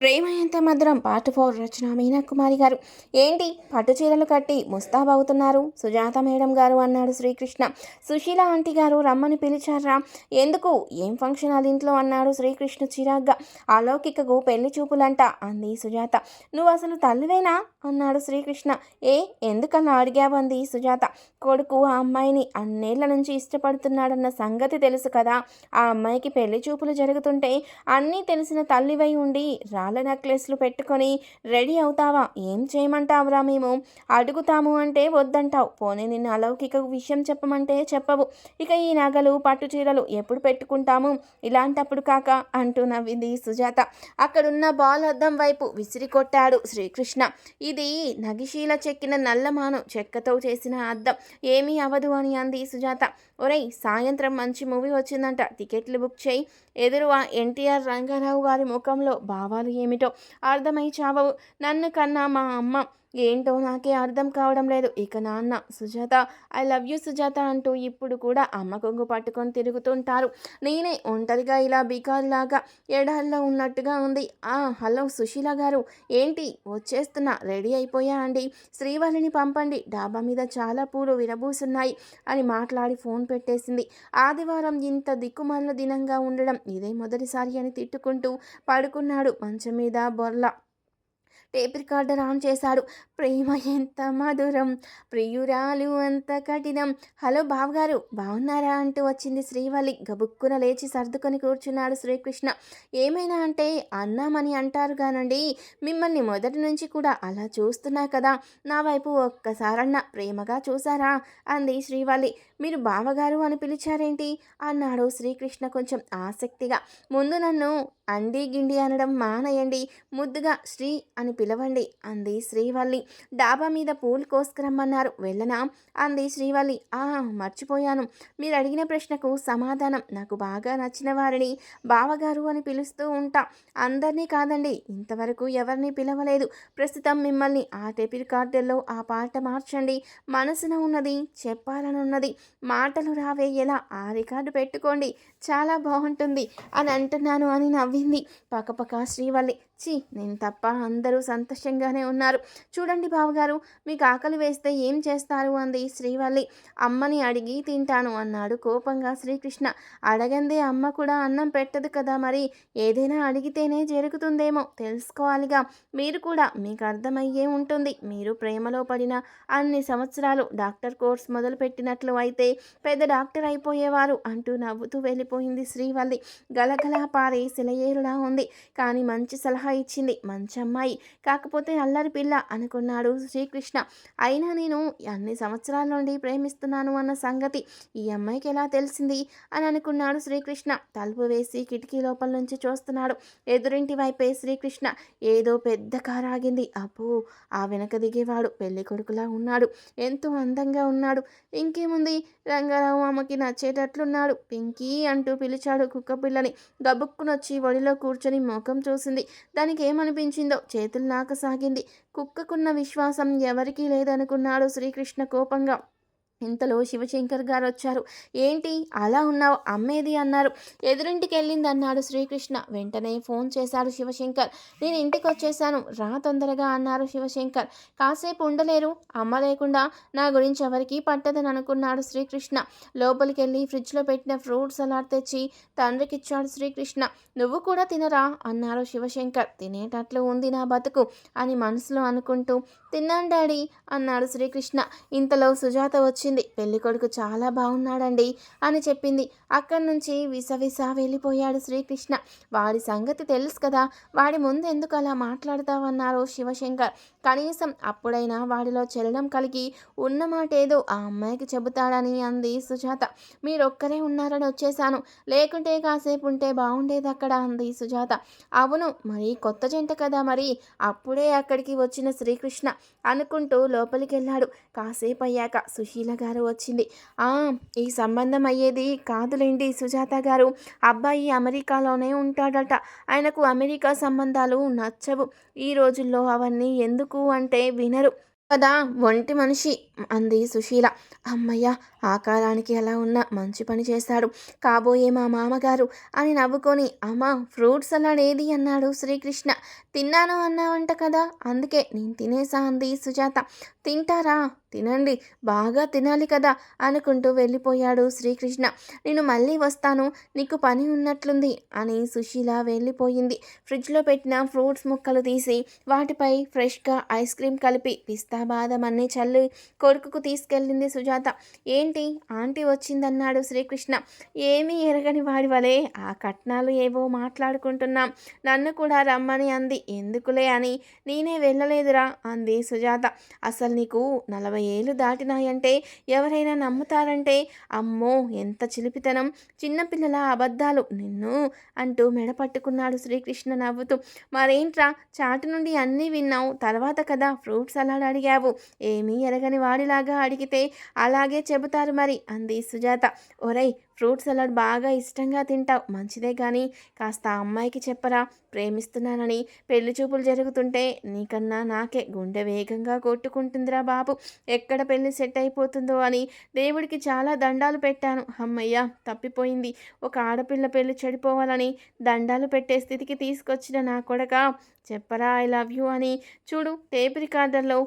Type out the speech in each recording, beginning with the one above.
ప్రేమ ఎంత మధురం part four రచన మీనాకుమారి గారు. ఏంటి? పట్టు చీరలు కట్టి ముస్తాబవుతున్నారు సుజాత మేడం గారు అన్నాడు శ్రీకృష్ణ. సుశీల ఆంటీ గారు రమ్మని పిలిచారా? ఎందుకు? ఏం ఫంక్షన్ అది ఇంట్లో? అన్నాడు శ్రీకృష్ణ చిరాగ్గా. అలౌకికకు పెళ్ళి చూపులంట అంది సుజాత. నువ్వు అసలు తల్లివేనా? అన్నాడు శ్రీకృష్ణ. ఏ? ఎందుకన్నా అడిగావంది సుజాత. కొడుకు ఆ అమ్మాయిని అన్నేళ్ళ నుంచి ఇష్టపడుతున్నాడన్న సంగతి తెలుసు కదా. ఆ అమ్మాయికి పెళ్ళి చూపులు జరుగుతుంటే అన్నీ తెలిసిన తల్లివై ఉండి రా రాళ్ళ నెక్లెస్లు పెట్టుకొని రెడీ అవుతావా? ఏం చేయమంటావురా మేము? అడుగుతాము అంటే వద్దంటావు. పోనీ నిన్ను అలౌకిక విషయం చెప్పమంటే చెప్పవు. ఇక ఈ నగలు పట్టు చీరలు ఎప్పుడు పెట్టుకుంటాము? ఇలాంటప్పుడు కాక అంటూ నవ్వింది సుజాత. అక్కడున్న బాల్ అద్దం వైపు విసిరి కొట్టాడు శ్రీకృష్ణ. ఇది నగిశీల చెక్కిన నల్లమాను చెక్కతో చేసిన అద్దం. ఏమీ అవదు అని అంది సుజాత. ఒరేయ్ సాయంత్రం మంచి మూవీ వచ్చిందంట. టికెట్లు బుక్ చేయి. ఎదురు ఆ ఎన్టీఆర్ రంగారావు గారి ముఖంలో భావాలు ఏమిటో అర్థమై చావవు. నన్ను కన్నా మా అమ్మ ఏంటో నాకే అర్థం కావడం లేదు. ఇక నాన్న Sujata I love you Sujata అంటూ ఇప్పుడు కూడా అమ్మ కొంగు పట్టుకొని తిరుగుతుంటారు. నేనే ఒంటరిగా ఇలా బీకార్లాగా ఎడాల్లో ఉన్నట్టుగా ఉంది. ఆ హలో సుశీల గారు ఏంటి? వచ్చేస్తున్నా రెడీ అయిపోయా అండి. శ్రీవల్లిని పంపండి. డాబా మీద చాలా పూలు విరబూసున్నాయి అని మాట్లాడి ఫోన్ పెట్టేసింది. ఆదివారం ఇంత దిక్కుమాల దినంగా ఉండడం ఇదే మొదటిసారి అని తిట్టుకుంటూ పడుకున్నాడు మంచం మీద బొర్ల. టేప్ రికార్డర్ ఆన్ చేశాడు. ప్రేమ ఎంత మధురం ప్రియురాలు అంత కఠినం. హలో బావగారు బాగున్నారా అంటూ వచ్చింది శ్రీవల్లి. గబుక్కున లేచి సర్దుకొని కూర్చున్నాడు శ్రీకృష్ణ. ఏమైనా అంటే అన్నామని అంటారు కానండి మిమ్మల్ని మొదటి నుంచి కూడా అలా చూస్తున్నా కదా. నా వైపు ఒక్కసారన్న ప్రేమగా చూసారా అంది శ్రీవల్లి. మీరు బావగారు అని పిలిచారేంటి? అన్నాడు శ్రీకృష్ణ కొంచెం ఆసక్తిగా. ముందు నన్ను అండి గిండి అనడం మానయండి ముద్దుగా శ్రీ అని పిలవండి అంది శ్రీవల్లి. డాబా మీద పూలు కోసుకురమ్మన్నారు. వెళ్ళనా? అంది శ్రీవల్లి. ఆ మర్చిపోయాను. మీరు అడిగిన ప్రశ్నకు సమాధానం నాకు బాగా నచ్చిన వారిని బావగారు అని పిలుస్తూ ఉంటా. అందరినీ కాదండి ఇంతవరకు ఎవరిని పిలవలేదు. ప్రస్తుతం మిమ్మల్ని ఆ టెపి రికార్డుల్లో ఆ పాట మార్చండి. మనసున ఉన్నది చెప్పాలనున్నది మాటలు రావే ఎలా? ఆ రికార్డు పెట్టుకోండి. చాలా బాగుంటుంది అని అంటున్నాను అని నవ్వింది పక్కపక్క శ్రీవల్లి చి నేను తప్ప అందరూ సంతోషంగానే ఉన్నారు. చూడండి బావగారు మీకు ఆకలి వేస్తే ఏం చేస్తారు? అంది శ్రీవల్లి. అమ్మని అడిగి తింటాను అన్నాడు కోపంగా శ్రీకృష్ణ. అడగందే అమ్మ కూడా అన్నం పెట్టదు కదా మరి? ఏదైనా అడిగితేనే జరుగుతుందేమో తెలుసుకోవాలిగా. మీరు కూడా మీకు అర్థమయ్యే ఉంటుంది. మీరు ప్రేమలో పడిన అన్ని సంవత్సరాలు డాక్టర్ కోర్స్ మొదలుపెట్టినట్లు అయితే పెద్ద డాక్టర్ అయిపోయేవారు అంటూ నవ్వుతూ వెళ్ళిపోయింది శ్రీవల్లి. గలగలా పారే శిలయేరులా ఉంది. కానీ మంచి సలహా ఇచ్చింది మంచి అమ్మాయి కాకపోతే అల్లరి పిల్ల అనుకున్నాడు శ్రీకృష్ణ. అయినా నేను అన్ని సంవత్సరాల నుండి ప్రేమిస్తున్నాను అన్న సంగతి ఈ అమ్మాయికి ఎలా తెలిసింది అని అనుకున్నాడు శ్రీకృష్ణ. తలుపు వేసి కిటికీ లోపల నుంచి చూస్తున్నాడు. ఎదురింటి వైపే శ్రీకృష్ణ. ఏదో పెద్ద కారు ఆగింది. అబ్బో! ఆ వెనక దిగేవాడు పెళ్ళి కొడుకులా ఉన్నాడు. ఎంతో అందంగా ఉన్నాడు. ఇంకేముంది? రంగారావు అమ్మకి నచ్చేటట్లున్నాడు. పింకీ అంటూ పిలిచాడు కుక్క పిల్లని. గబుక్కునొచ్చి ఒడిలో కూర్చొని ముఖం చూసింది. దానికి ఏమనిపించిందో చేతులు నాకసాగింది. కుక్కకున్న విశ్వాసం ఎవరికీ లేదనుకున్నాడు శ్రీకృష్ణ కోపంగా. ఇంతలో శివశంకర్ గారు వచ్చారు ఏంటి? అలా ఉన్నావు? అమ్మేది? అన్నారు. ఎదురింటికి వెళ్ళింది అన్నాడు శ్రీకృష్ణ. వెంటనే ఫోన్ చేశాడు శివశంకర్. నేను ఇంటికి వచ్చేసాను రా తొందరగా అన్నారు శివశంకర్. కాసేపు ఉండలేరు. అమ్మ లేకుండా నా గురించి ఎవరికీ పట్టదని అనుకున్నాడు శ్రీకృష్ణ. లోపలికి వెళ్ళి ఫ్రిడ్జ్లో పెట్టిన ఫ్రూట్ సలాడ్ తెచ్చి తండ్రికి ఇచ్చాడు శ్రీకృష్ణ. నువ్వు కూడా తినరా? అన్నారు శివశంకర్. తినేటట్లు ఉంది నా బతుకు అని మనసులో అనుకుంటూ తిన్నాను డాడీ అన్నాడు శ్రీకృష్ణ. ఇంతలో సుజాత వచ్చి వచ్చింది. పెళ్ళి కొడుకు చాలా బాగున్నాడండి అని చెప్పింది. అక్కడి నుంచి విసవిస వెళ్ళిపోయాడు శ్రీకృష్ణ. వాడి సంగతి తెలుసు కదా. వాడి ముందు ఎందుకు అలా మాట్లాడతావన్నారు శివశంకర్. కనీసం అప్పుడైనా వాడిలో చలనం కలిగి ఉన్న మాట ఏదో ఆ అమ్మాయికి చెబుతాడని అంది సుజాత. మీరొక్కరే ఉన్నారని వచ్చేసాను లేకుంటే కాసేపు ఉంటే బాగుండేది అక్కడ అంది సుజాత. అవును మరి కొత్త జంట కదా మరి. అప్పుడే అక్కడికి వచ్చిన శ్రీకృష్ణ అనుకుంటూ లోపలికి వెళ్ళాడు కాసేపు అయ్యాక సుశీల గారు వచ్చింది. ఈ సంబంధం అయ్యేది కాదులేండి సుజాత గారు. అబ్బాయి అమెరికాలోనే ఉంటాడట. ఆయనకు అమెరికా సంబంధాలు నచ్చవు. ఈ రోజుల్లో అవన్నీ ఎందుకు అంటే వినరు. కదా? ఒంటి మనిషి అంది సుశీల. అమ్మయ్య ఆకారానికి ఎలా ఉన్నా మంచి పని చేశాడు. కాబోయే మా మామగారు అని నవ్వుకొని అమ్మ ఫ్రూట్ సలాడ్ ఏది అన్నాడు శ్రీకృష్ణ. తిన్నాను అన్నావంట కదా? అందుకే నేను తినేసా అంది సుజాత. తింటారా? తినండి బాగా తినాలి కదా? అనుకుంటూ వెళ్ళిపోయాడు శ్రీకృష్ణ. నేను మళ్ళీ వస్తాను నీకు పని ఉన్నట్లుంది అని సుశీల వెళ్ళిపోయింది. ఫ్రిడ్జ్లో పెట్టిన ఫ్రూట్స్ ముక్కలు తీసి వాటిపై ఫ్రెష్గా ఐస్ క్రీమ్ కలిపి పిస్తా బాదం అన్నీ చల్లి కొడుకుకు తీసుకెళ్ళింది సుజాత. ఏంటి? ఆంటీ వచ్చిందన్నాడు శ్రీకృష్ణ. ఏమీ ఎరగని వాడి వలే ఆ కట్నాలు ఏవో మాట్లాడుకుంటున్నాం. నన్ను కూడా రమ్మని అంది. ఎందుకులే అని? నేనే వెళ్ళలేదురా అంది సుజాత. అసలు నీకు నలభై ఏళ్ళు దాటినాయంటే ఎవరైనా నమ్ముతారంటే? అమ్మో! ఎంత చిలిపితనం. చిన్నపిల్లల అబద్ధాలు. నిన్ను అంటూ మెడ పట్టుకున్నాడు శ్రీకృష్ణ నవ్వుతూ. మరేంట్రా? చాటు నుండి అన్నీ విన్నావు. తర్వాత కదా ఫ్రూట్ సలాడ్ అడిగావు. ఏమీ ఎరగని వాడిలాగా అడిగితే అలాగే చెబుతారు మరి అంది సుజాత. ఒరై ఫ్రూట్ సలాడ్ బాగా ఇష్టంగా తింటావు. మంచిదే కానీ కాస్త అమ్మాయికి చెప్పరా. ప్రేమిస్తున్నానని పెళ్ళి చూపులు జరుగుతుంటే నీకన్నా నాకే గుండె వేగంగా కొట్టుకుంటుందిరా బాబు. ఎక్కడ పెళ్ళి సెట్ అయిపోతుందో అని దేవుడికి చాలా దండాలు పెట్టాను. అమ్మయ్యా తప్పిపోయింది. ఒక ఆడపిల్ల పెళ్ళి చెడిపోవాలని దండాలు పెట్టే స్థితికి తీసుకొచ్చిన నా కొడక చెప్పరా ఐ లవ్ యూ అని. చూడు టేప్ రికార్డర్లో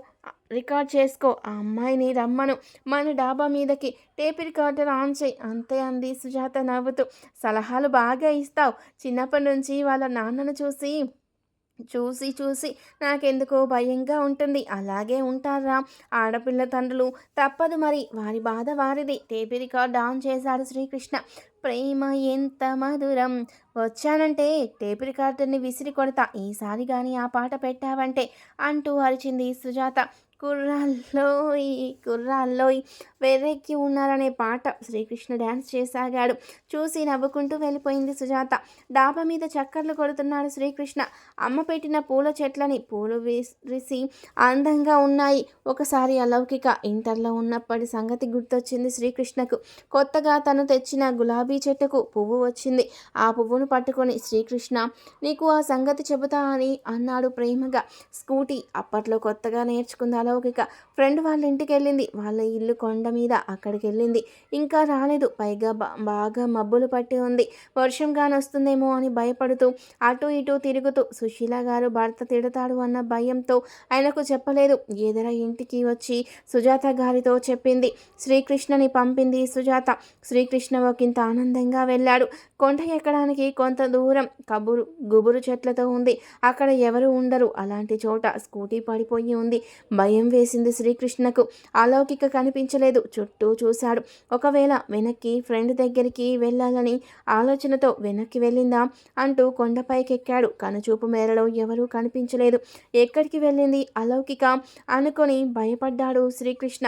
రికార్డ్ చేసుకో. ఆ అమ్మాయిని రమ్మను. మన డాబా మీదకి టేప్ రికార్డర్ ఆన్ చేయి. అంతే అంది సుజాత నవ్వుతూ. సలహాలు బాగా ఇస్తావు. చిన్నప్పటి నుంచి వాళ్ళ నాన్నను చూసి చూసి చూసి నాకెందుకో భయంగా ఉంటుంది. అలాగే ఉంటారా? ఆడపిల్ల తండ్రులు తప్పదు మరి. వారి బాధ వారిది. టేపీ రికార్డ్ ఆన్ చేశాడు శ్రీకృష్ణ. ప్రేమ ఎంత మధురం. వచ్చానంటే టేప్ రికార్డర్ని విసిరి కొడతా. ఈసారి కానీ ఆ పాట పెట్టావంటే అంటూ అరిచింది సుజాత. కుర్రాల్లోయ్ కుర్రాల్లోయ్ వెర్రెక్కి ఉన్నారనే పాట శ్రీకృష్ణ డ్యాన్స్ చేసాగాడు. చూసి నవ్వుకుంటూ వెళ్ళిపోయింది సుజాత. డాబా మీద చక్కర్లు కొడుతున్నాడు శ్రీకృష్ణ. అమ్మ పెట్టిన పూల చెట్లని పూలు విసిరిసి అందంగా ఉన్నాయి. ఒకసారి అలౌకిక ఇంటర్లో ఉన్నప్పటి సంగతి గుర్తొచ్చింది శ్రీకృష్ణకు. కొత్తగా తను తెచ్చిన గులాబీ చెట్టుకు పువ్వు వచ్చింది. ఆ పువ్వును పట్టుకొని శ్రీకృష్ణ నీకు ఆ సంగతి చెబుతా అని అన్నాడు ప్రేమగా. స్కూటీ అప్పట్లో కొత్తగా నేర్చుకుందాలో అలౌకిక. ఫ్రెండ్ వాళ్ళ ఇంటికి వెళ్ళింది వాళ్ళ ఇల్లు కొండ మీద అక్కడికి వెళ్ళింది ఇంకా రాలేదు. పైగా బాగా మబ్బులు పట్టి ఉంది. వర్షం గాని వస్తుందేమో అని భయపడుతూ అటు ఇటు తిరుగుతూ సుశీల గారు భర్త తిడతాడు అన్న భయంతో ఆయనకు చెప్పలేదు. ఎదుర ఇంటికి వచ్చి సుజాత గారితో చెప్పింది. శ్రీకృష్ణని పంపింది సుజాత. శ్రీకృష్ణ ఒకంత ఆనందంగా వెళ్ళాడు. కొండ ఎక్కడానికి కొంత దూరం కబురు గుబురు చెట్లతో ఉంది. అక్కడ ఎవరు ఉండరు. అలాంటి చోట స్కూటీ పడిపోయి ఉంది. భయం భయం వేసింది శ్రీకృష్ణకు? అలౌకిక కనిపించలేదు. చుట్టూ చూశాడు. ఒకవేళ వెనక్కి ఫ్రెండ్ దగ్గరికి వెళ్ళాలని ఆలోచనతో వెనక్కి వెళ్ళిందా? అంటూ కొండపైకి ఎక్కాడు కనుచూపు మేరలో ఎవరూ కనిపించలేదు. ఎక్కడికి వెళ్ళింది అలౌకిక? అనుకొని భయపడ్డాడు శ్రీకృష్ణ.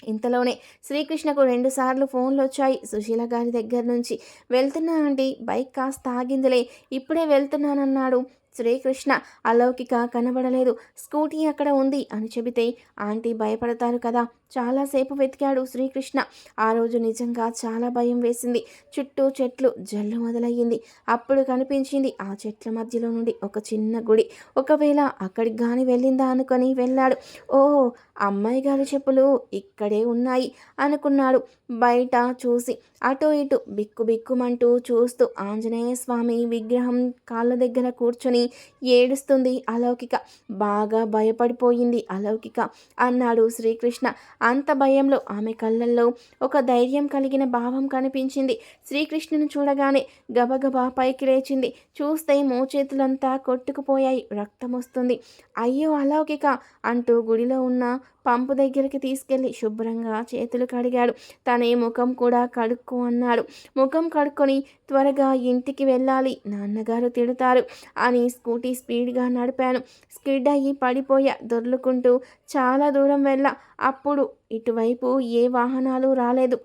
ఇంతలోనే శ్రీకృష్ణకు రెండుసార్లు ఫోన్లు వచ్చాయి సుశీల గారి దగ్గర నుంచి వెళ్తున్నా అండి బైక్ కాస్త ఆగిందిలే ఇప్పుడే వెళ్తున్నానన్నాడు. శ్రీకృష్ణ అలౌకిక కనబడలేదు. స్కూటీ అక్కడ ఉంది అని చెబితే ఆంటీ భయపడతారు కదా. చాలాసేపు వెతికాడు శ్రీకృష్ణ. ఆ రోజు నిజంగా చాలా భయం వేసింది. చుట్టూ చెట్లు జల్లు మొదలయ్యింది. అప్పుడు కనిపించింది ఆ చెట్ల మధ్యలో నుండి ఒక చిన్న గుడి. ఒకవేళ అక్కడికి గాని వెళ్ళిందా అనుకొని వెళ్ళాడు. ఓ అమ్మాయి గారి చెప్పులు ఇక్కడే ఉన్నాయి అనుకున్నాడు. బయట చూసి అటు ఇటు బిక్కు బిక్కుమంటూ చూస్తూ ఆంజనేయ స్వామి విగ్రహం కాళ్ళ దగ్గర కూర్చొని ఏడుస్తుంది అలౌకిక. బాగా భయపడిపోయింది అలౌకిక అన్నాడు శ్రీకృష్ణ. అంత భయంలో ఆమె కళ్ళల్లో ఒక ధైర్యం కలిగిన భావం కనిపించింది. శ్రీకృష్ణను చూడగానే గబగబా పైకి లేచింది. చూస్తే మోచేతులంతా కొట్టుకుపోయాయి. రక్తం వస్తుంది అయ్యో అలౌకిక అంటూ గుడిలో ఉన్న పంపు దగ్గరికి తీసుకెళ్ళి శుభ్రంగా చేతులు కడిగాడు. తనే ముఖం కూడా కడుక్కో అన్నాడు. ముఖం కడుక్కొని త్వరగా ఇంటికి వెళ్ళాలి నాన్నగారు తిడతారు అని స్కూటీ స్పీడ్గా నడిపాను. స్కిడ్ అయ్యి పడిపోయా దొర్లుకుంటూ చాలా దూరం వెళ్ళా. అప్పుడు ఇటువైపు ఏ వాహనాలు రాలేదు.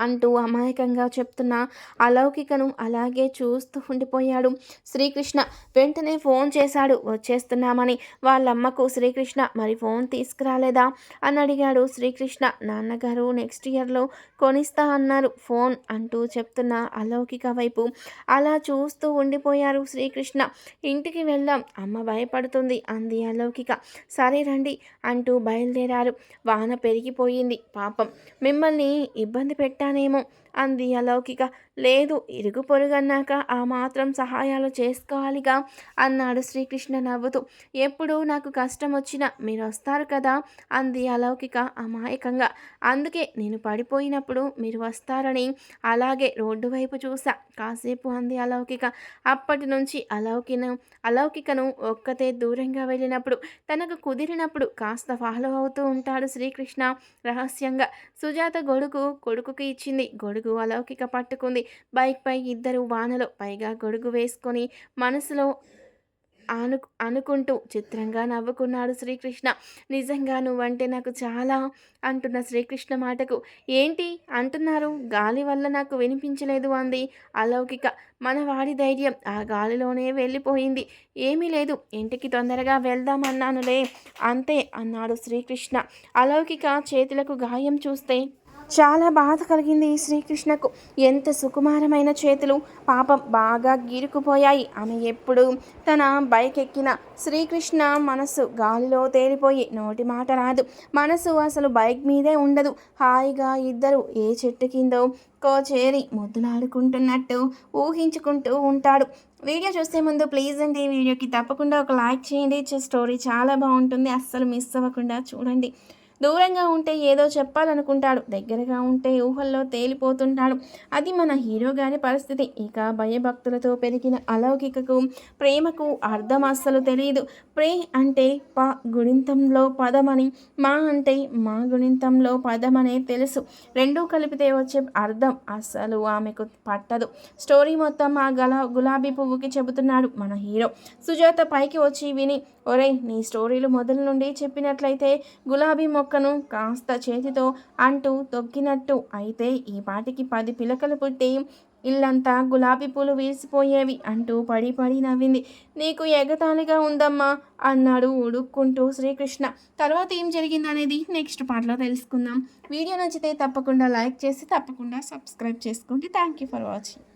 అంటూ అమాయకంగా చెప్తున్న అలౌకికను అలాగే చూస్తూ ఉండిపోయాడు. శ్రీకృష్ణ వెంటనే ఫోన్ చేశాడు. వచ్చేస్తున్నామని. వాళ్ళమ్మకు శ్రీకృష్ణ మరి ఫోన్ తీసుకురాలేదా? అని అడిగాడు శ్రీకృష్ణ. నాన్నగారు నెక్స్ట్ ఇయర్లో కొనిస్తా అన్నారు. ఫోన్ అంటూ చెప్తున్న అలౌకిక వైపు అలా చూస్తూ ఉండిపోయారు శ్రీకృష్ణ. ఇంటికి వెళ్దాం. అమ్మ భయపడుతుంది అంది అలౌకిక. సరే రండి అంటూ బయలుదేరారు. వాన పెరిగిపోయింది. పాపం. మిమ్మల్ని ఇబ్బంది పెట్టానేమో అంది అలౌకిక. లేదు ఇరుగు పొరుగన్నాక ఆ మాత్రం సహాయాలు చేసుకోవాలిగా అన్నాడు శ్రీకృష్ణ నవ్వుతూ. ఎప్పుడు నాకు కష్టం వచ్చినా మీరు వస్తారు కదా అంది అలౌకిక అమాయకంగా. అందుకే నేను పడిపోయినప్పుడు మీరు వస్తారని అలాగే రోడ్డు వైపు చూసా కాసేపు అంది అలౌకిక. అప్పటి నుంచి అలౌకిను అలౌకికను ఒక్కతే దూరంగా వెళ్ళినప్పుడు తనకు కుదిరినప్పుడు కాస్త ఫాలో అవుతూ ఉంటాడు శ్రీకృష్ణ రహస్యంగా. సుజాత గొడుగు కొడుకుకి ఇచ్చింది. గొడుగు అలౌకిక పట్టుకుంది. బైక్పై ఇద్దరు వానలో పైగా గొడుగు వేసుకొని మనసులో అను అనుకుంటూ చిత్రంగా నవ్వుకున్నాడు శ్రీకృష్ణ. నిజంగా నువ్వంటే నాకు చాలా అంటున్న శ్రీకృష్ణ మాటకు. ఏంటి? అంటున్నారు. గాలి వల్ల నాకు వినిపించలేదు అంది. అలౌకిక. మన వాడి ధైర్యం ఆ గాలిలోనే వెళ్ళిపోయింది. ఏమీ లేదు. ఇంటికి తొందరగా వెళ్దామన్నానులే. అంతే అన్నాడు శ్రీకృష్ణ. అలౌకిక చేతులకు గాయం చూస్తే చాలా బాధ కలిగింది శ్రీకృష్ణకు. ఎంత సుకుమారమైన చేతులు. పాపం బాగా గీరుకుపోయాయి. ఆమె ఎప్పుడు తన బైక్ ఎక్కిన శ్రీకృష్ణ మనసు గాలిలో తేలిపోయి నోటి మాట రాదు. మనసు అసలు బైక్ మీదే ఉండదు. హాయిగా ఇద్దరు ఏ చెట్టు కిందో కోచేరి ముద్దులాడుకుంటున్నట్టు ఊహించుకుంటూ ఉంటాడు. వీడియో చూసే ముందు ప్లీజ్ అండి వీడియోకి తప్పకుండా ఒక లైక్ చేయండి. స్టోరీ చాలా బాగుంటుంది. అస్సలు మిస్ అవ్వకుండా చూడండి. దూరంగా ఉంటే ఏదో చెప్పాలనుకుంటాడు. దగ్గరగా ఉంటే ఊహల్లో తేలిపోతుంటాడు. అది మన హీరో గారి పరిస్థితి. ఇక భయభక్తులతో పెరిగిన అలౌకికకు ప్రేమకు అర్థం అస్సలు తెలియదు ప్రే అంటే ప గుణింతంలో పదమని మా అంటే మా గుణింతంలో పదమనే తెలుసు. రెండూ కలిపితే వచ్చే అర్థం అస్సలు ఆమెకు పట్టదు. స్టోరీ మొత్తం ఆ గల గులాబీ పువ్వుకి చెబుతున్నాడు మన హీరో. సుజాత పైకి వచ్చి విని ఒరే నీ స్టోరీలు మొదలు నుండి చెప్పినట్లయితే గులాబీ మొక్కను కాస్త చేతితో అంటూ తొక్కినట్టు. అయితే ఈ పాటికి పది పిలకలు పుట్టి ఇల్లంతా గులాబీ పూలు వీసిపోయేవి అంటూ పడి పడి నవ్వింది. నీకు ఎగతాళిగా ఉందమ్మా అన్నాడు ఉడుక్కుంటూ శ్రీకృష్ణ. తర్వాత ఏం జరిగిందనేది నెక్స్ట్ పార్ట్లో తెలుసుకుందాం. వీడియో నచ్చితే తప్పకుండా లైక్ చేసి తప్పకుండా సబ్స్క్రైబ్ చేసుకోండి. Thank you for watching.